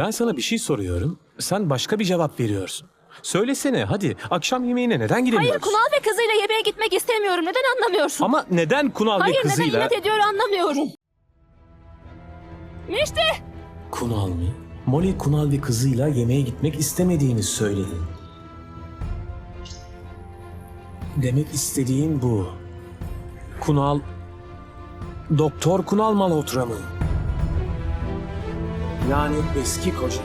Ben sana bir şey soruyorum. Sen başka bir cevap veriyorsun. Söylesene hadi akşam yemeğine neden gidemiyoruz? Hayır Kunal ve kızıyla yemeğe gitmek istemiyorum. Neden anlamıyorsun? Ama neden Kunal Hayır ve neden kızıyla... inat ediyor anlamıyorum. Mişti! Kunal mı? Molly Kunal ve kızıyla yemeğe gitmek istemediğini söyledi. Demek istediğin bu. Kunal... Doktor Kunal Malhotra mı? Yani eski koca.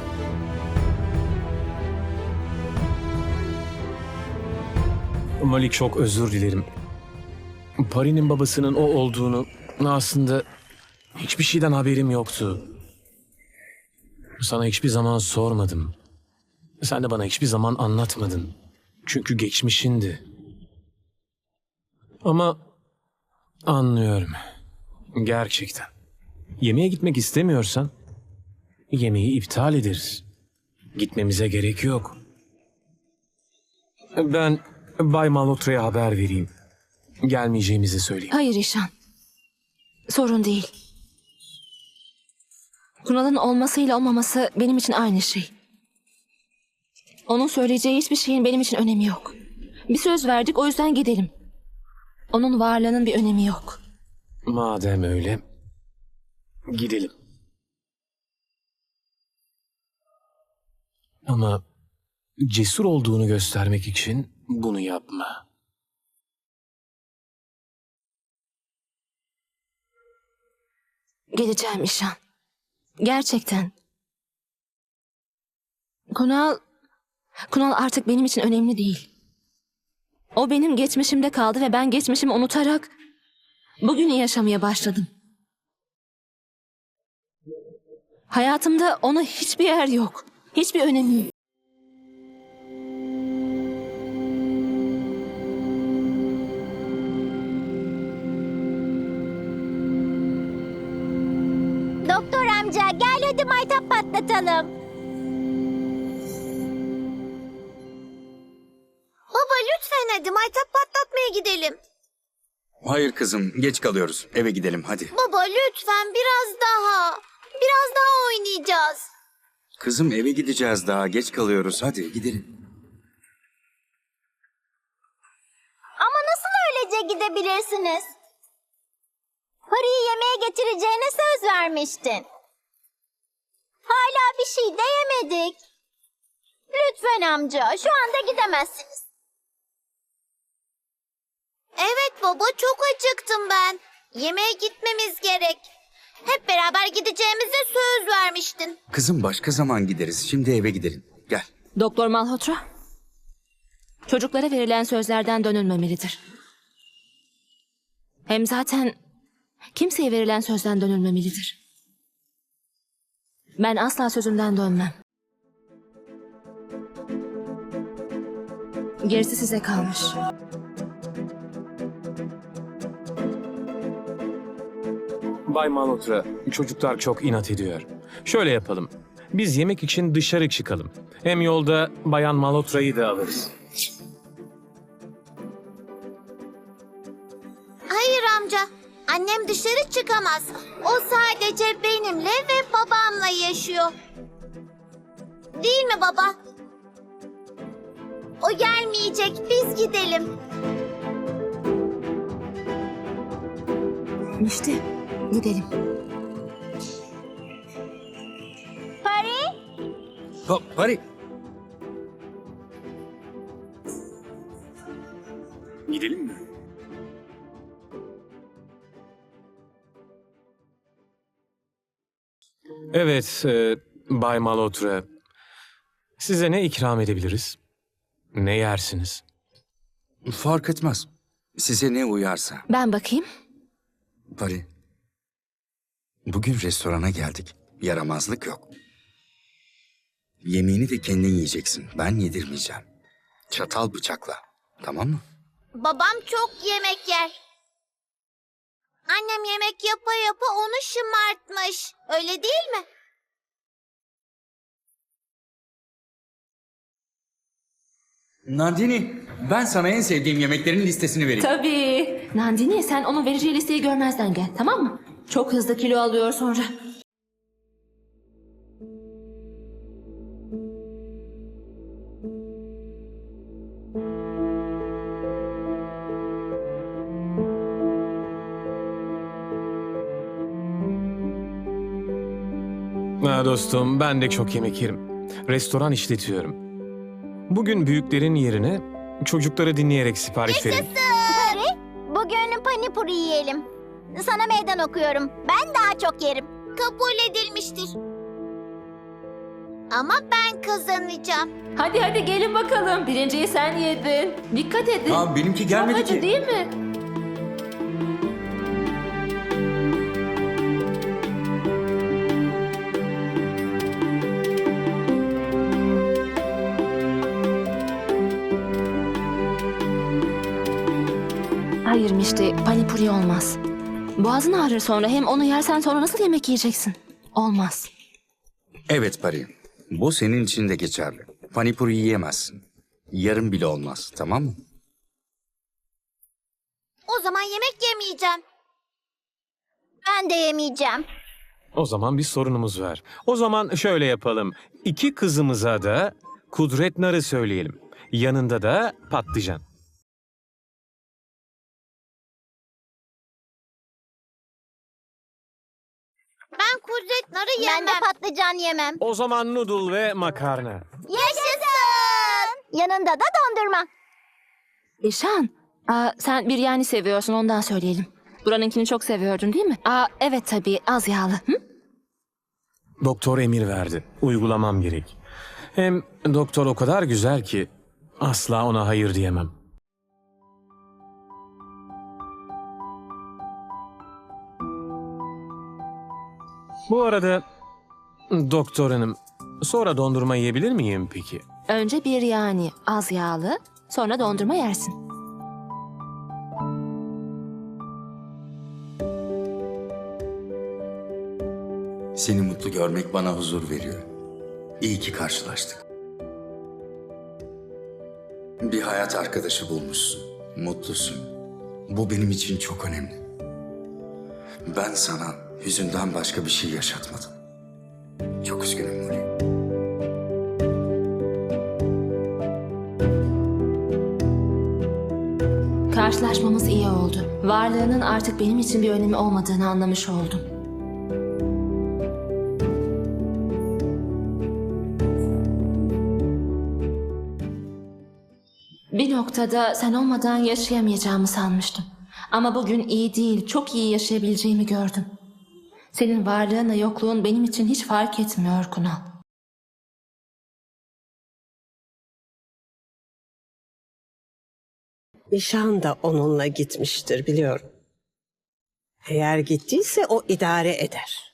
Molly çok özür dilerim. Pari'nin babasının o olduğunu aslında hiçbir şeyden haberim yoktu. Sana hiçbir zaman sormadım. Sen de bana hiçbir zaman anlatmadın. Çünkü geçmişindi. Ama anlıyorum. Gerçekten. Yemeğe gitmek istemiyorsan yemeği iptal ederiz. Gitmemize gerek yok. Ben Bay Malhotra'ya haber vereyim. Gelmeyeceğimizi söyleyeyim. Hayır İşan. Sorun değil. Kunal'ın olmasıyla olmaması benim için aynı şey. Onun söyleyeceği hiçbir şeyin benim için önemi yok. Bir söz verdik o yüzden gidelim. Onun varlığının bir önemi yok. Madem öyle, gidelim. Ama cesur olduğunu göstermek için bunu yapma. Geleceğim İşan. Gerçekten. Kunal... Kunal artık benim için önemli değil. O benim geçmişimde kaldı ve ben geçmişimi unutarak bugünü yaşamaya başladım. Hayatımda ona hiçbir yer yok. Hiçbir önemi yok. Doktor amca gel hadi maytap patlatalım. Baba lütfen hadi maytap patlatmaya gidelim. Hayır kızım, geç kalıyoruz. Eve gidelim hadi. Baba lütfen biraz daha. Biraz daha oynayacağız. Kızım eve gideceğiz daha. Geç kalıyoruz. Hadi gidelim. Ama nasıl öylece gidebilirsiniz? Parayı yemeğe getireceğine söz vermiştin. Hala bir şey de yemedik. Lütfen amca şu anda gidemezsiniz. Evet baba çok acıktım ben. Yemeğe gitmemiz gerek. Hep beraber gideceğimize söz vermiştin. Kızım başka zaman gideriz. Şimdi eve gidelim. Gel. Doktor Malhotra. Çocuklara verilen sözlerden dönülmemelidir. Hem zaten kimseye verilen sözden dönülmemelidir. Ben asla sözümden dönmem. Gerisi size kalmış. Bay Malhotra, çocuklar çok inat ediyor. Şöyle yapalım. Biz yemek için dışarı çıkalım. Hem yolda Bayan Malhotra'yı da alırız. Hayır amca. Annem dışarı çıkamaz. O sadece benimle ve babamla yaşıyor. Değil mi baba? O gelmeyecek. Biz gidelim. İşte gidelim. Pari? Hop, hadi. Gidelim mi? Evet, e, Bay Malhotra. Size ne ikram edebiliriz? Ne yersiniz? Fark etmez. Size ne uyarsa. Ben bakayım. Pari. Bugün restorana geldik. Yaramazlık yok. Yemeğini de kendin yiyeceksin. Ben yedirmeyeceğim. Çatal bıçakla. Tamam mı? Babam çok yemek yer. Annem yemek yapa yapa onu şımartmış. Öyle değil mi? Nandini, ben sana en sevdiğim yemeklerin listesini vereyim. Tabii. Nandini sen onun vereceği listeyi görmezden gel tamam mı? Çok hızlı kilo alıyor sonra. Ha dostum ben de çok yemek yerim. Restoran işletiyorum. Bugün büyüklerin yerine çocukları dinleyerek sipariş verin. Yaşasın. Bugün panipuri yiyelim. Sana meydan okuyorum. Ben daha çok yerim. Kabul edilmiştir. Ama ben kazanacağım. Hadi hadi gelin bakalım. Birinciyi sen yedin. Dikkat edin. Aa, benimki gelmedi Çok acı ki. değil mi? Hayır Mişti, panipuri olmaz. Boğazın ağrır sonra. Hem onu yersen sonra nasıl yemek yiyeceksin? Olmaz. Evet Pari. Bu senin için de geçerli. Panipuri yiyemezsin. Yarım bile olmaz tamam mı? O zaman yemek yemeyeceğim. Ben de yemeyeceğim. O zaman bir sorunumuz var. O zaman şöyle yapalım. İki kızımıza da kudret narı söyleyelim. Yanında da patlıcan. Narı yemem. Ben de patlıcan yemem. O zaman noodle ve makarna. Yaşasın. Yanında da dondurma. İşan, aa, sen biryani seviyorsun ondan söyleyelim. Buranınkini çok seviyordun değil mi? Aa, evet tabii az yağlı. Hı? Doktor emir verdi. Uygulamam gerek. Hem doktor o kadar güzel ki asla ona hayır diyemem. Bu arada doktor hanım sonra dondurma yiyebilir miyim peki? Önce biryani az yağlı, sonra dondurma yersin. Seni mutlu görmek bana huzur veriyor. İyi ki karşılaştık. Bir hayat arkadaşı bulmuşsun. Mutlusun. Bu benim için çok önemli. Ben sana hüzünden başka bir şey yaşatmadım. Çok üzgünüm Molly. Karşılaşmamız iyi oldu. Varlığının artık benim için bir önemi olmadığını anlamış oldum. Bir noktada sen olmadan yaşayamayacağımı sanmıştım. Ama bugün iyi değil, çok iyi yaşayabileceğimi gördüm. Senin varlığınla yokluğun benim için hiç fark etmiyor Kunal. Nişan da onunla gitmiştir biliyorum. Eğer gittiyse o idare eder.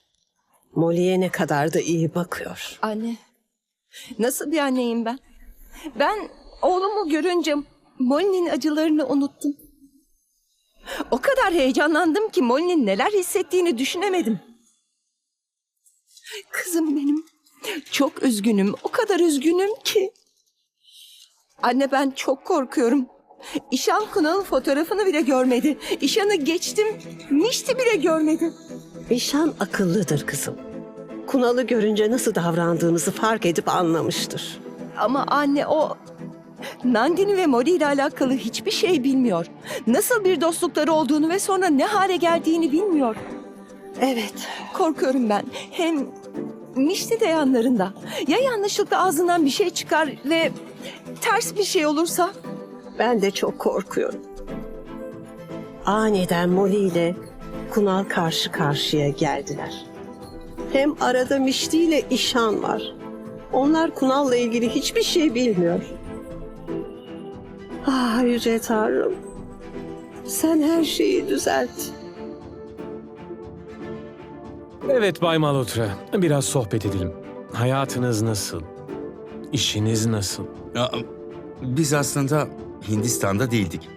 Molly'e ne kadar da iyi bakıyor. Anne. Nasıl bir anneyim ben? Ben oğlumu görünce Molly'nin acılarını unuttum. O kadar heyecanlandım ki Molly'nin neler hissettiğini düşünemedim. Kızım benim. Çok üzgünüm. O kadar üzgünüm ki. Anne ben çok korkuyorum. İşan Kunal'ın fotoğrafını bile görmedi. İşan'ı geçtim. Mişti bile görmedi. Nişan akıllıdır kızım. Kunal'ı görünce nasıl davrandığınızı fark edip anlamıştır. Ama anne o Nandini ve Mori ile alakalı hiçbir şey bilmiyor. Nasıl bir dostlukları olduğunu ve sonra ne hale geldiğini bilmiyor. Evet, Korkuyorum ben. Hem Mişti de yanlarında. Ya yanlışlıkla ağzından bir şey çıkar ve ters bir şey olursa? ben de çok korkuyorum. Aniden Molly ile Kunal karşı karşıya geldiler. Hem arada Mişti ile İşan var. Onlar Kunal'la ilgili hiçbir şey bilmiyor. Ah Yüce Tanrım. Sen her şeyi düzelt. Evet Bay Malhotra, biraz sohbet edelim. Hayatınız nasıl? İşiniz nasıl? Ya, Biz aslında Hindistan'da değildik.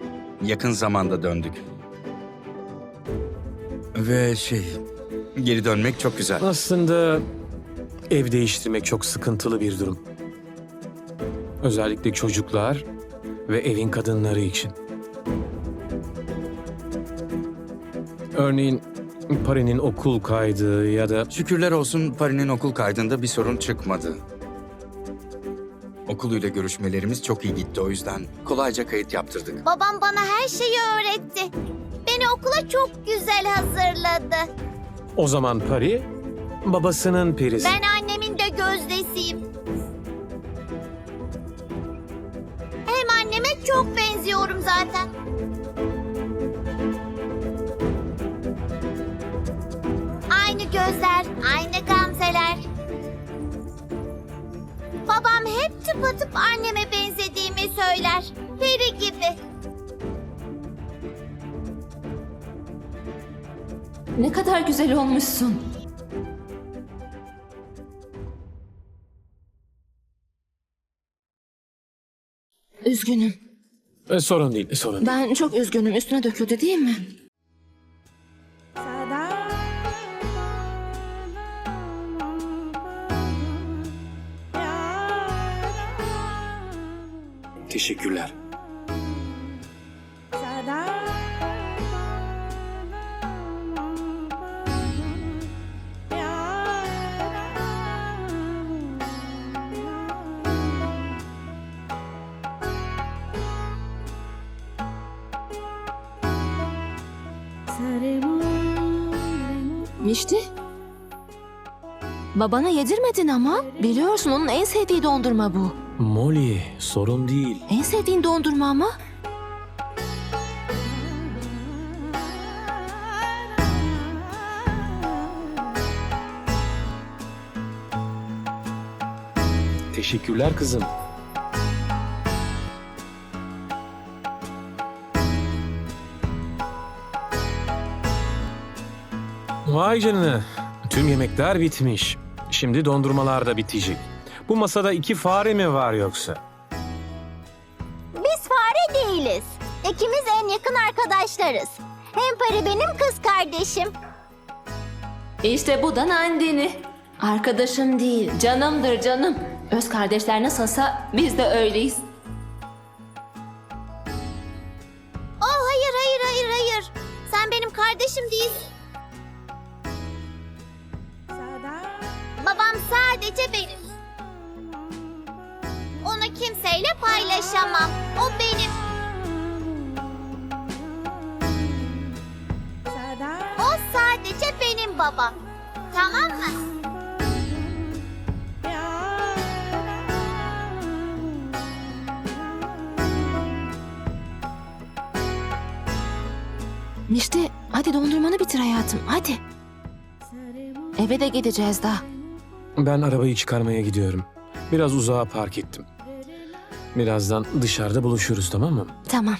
Yakın zamanda döndük. Ve şey, geri dönmek çok güzel. Aslında ev değiştirmek çok sıkıntılı bir durum. Özellikle çocuklar ve evin kadınları için. Örneğin Pari'nin okul kaydı ya da Şükürler olsun Pari'nin okul kaydında bir sorun çıkmadı. Okuluyla görüşmelerimiz çok iyi gitti o yüzden kolayca kayıt yaptırdık. Babam bana her şeyi öğretti. Beni okula çok güzel hazırladı. o zaman Pari babasının perisi. Ben annemin de gözdesiyim. Hem anneme çok benziyorum zaten. Aynı gamzeler. Babam hep tıpatıp anneme benzediğimi söyler. Peri gibi. Ne kadar güzel olmuşsun. Üzgünüm. E, sorun değil, sorun değil. Ben çok üzgünüm. Üstüne döküldü değil mi? Teşekkürler. Mişti. Babana yedirmedin ama. Biliyorsun onun en sevdiği dondurma bu. Molly, sorun değil. En sevdiğin dondurma ama. Teşekkürler kızım. Vay canına. Tüm yemekler bitmiş. Şimdi dondurmalar da bitecek. Bu masada iki fare mi var yoksa? Biz fare değiliz. İkimiz en yakın arkadaşlarız. Hem Pari benim kız kardeşim. İşte bu da Nandini. Arkadaşım değil, canımdır canım. Öz kardeşler nasılsa biz de öyleyiz. Onu kimseyle paylaşamam. O benim. O sadece benim babam. Tamam mı? Mişti, hadi dondurmanı bitir hayatım, hadi. Eve de gideceğiz daha. Ben arabayı çıkarmaya gidiyorum. Biraz uzağa park ettim. Birazdan dışarıda buluşuruz tamam mı? Tamam.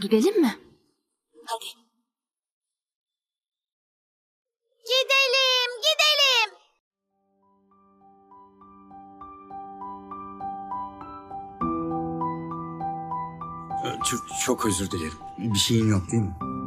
Gidelim mi? Hadi. Çok, özür dilerim. Bir şeyin yok değil mi?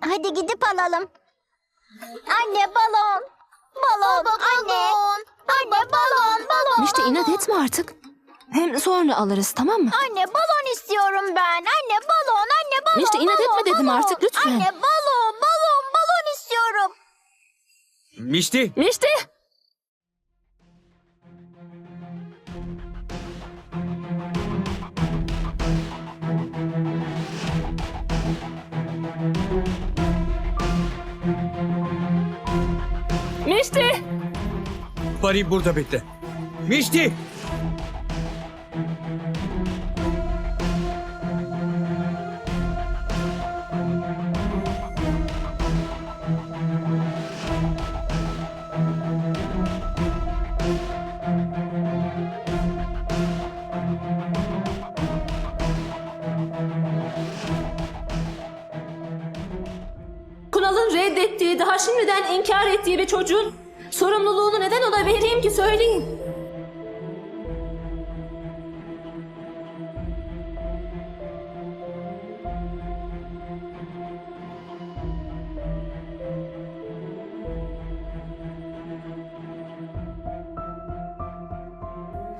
Hadi gidip alalım. Anne balon. Balon, anne. Anne balon, balon. Mişti inat etme artık. Hem sonra alırız tamam mı? Anne balon istiyorum ben. Anne balon, anne balon. Mişti, inat balon, etme dedim balon. artık, lütfen. Anne balon, balon, balon istiyorum. Mişti. Mişti! Mişti! Pari burada bekle. Mişti!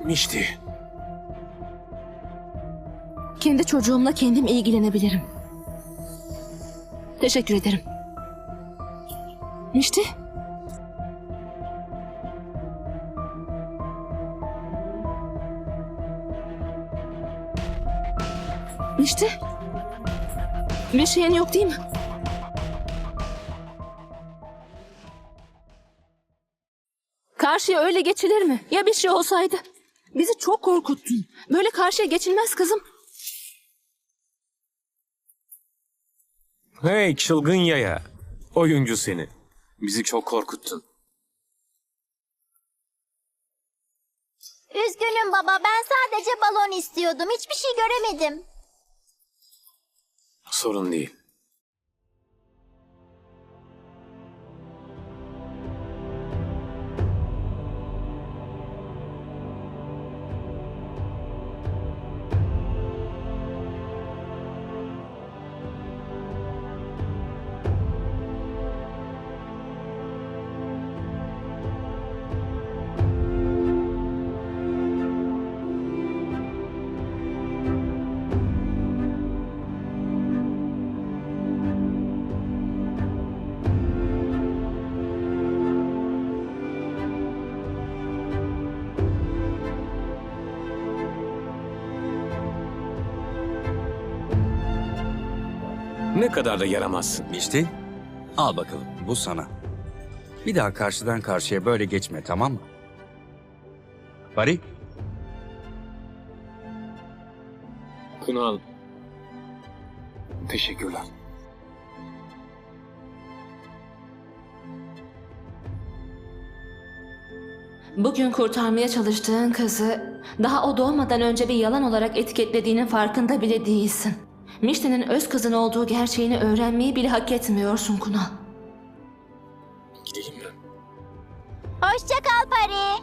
Mişti. Kendi çocuğumla kendim ilgilenebilirim. Teşekkür ederim. Mişti. Mişti. Bir şeyin yok değil mi? Karşıya öyle geçilir mi? Ya bir şey olsaydı? Bizi çok korkuttun. Böyle karşıya geçilmez kızım. Hey çılgın yaya. Oyuncu seni. Bizi çok korkuttun. Üzgünüm baba ben sadece balon istiyordum. Hiçbir şey göremedim. Sorun değil. Ne kadar da yaramazsın. Mişti, al bakalım bu sana. Bir daha karşıdan karşıya böyle geçme tamam mı? Pari, Kunal. Teşekkürler. Bugün kurtarmaya çalıştığın kızı daha o doğmadan önce bir yalan olarak etiketlediğinin farkında bile değilsin. Mişte'nin öz kızın olduğu gerçeğini öğrenmeyi bile hak etmiyorsun Kunal. Gidelim mi? Hoşça kal Pari.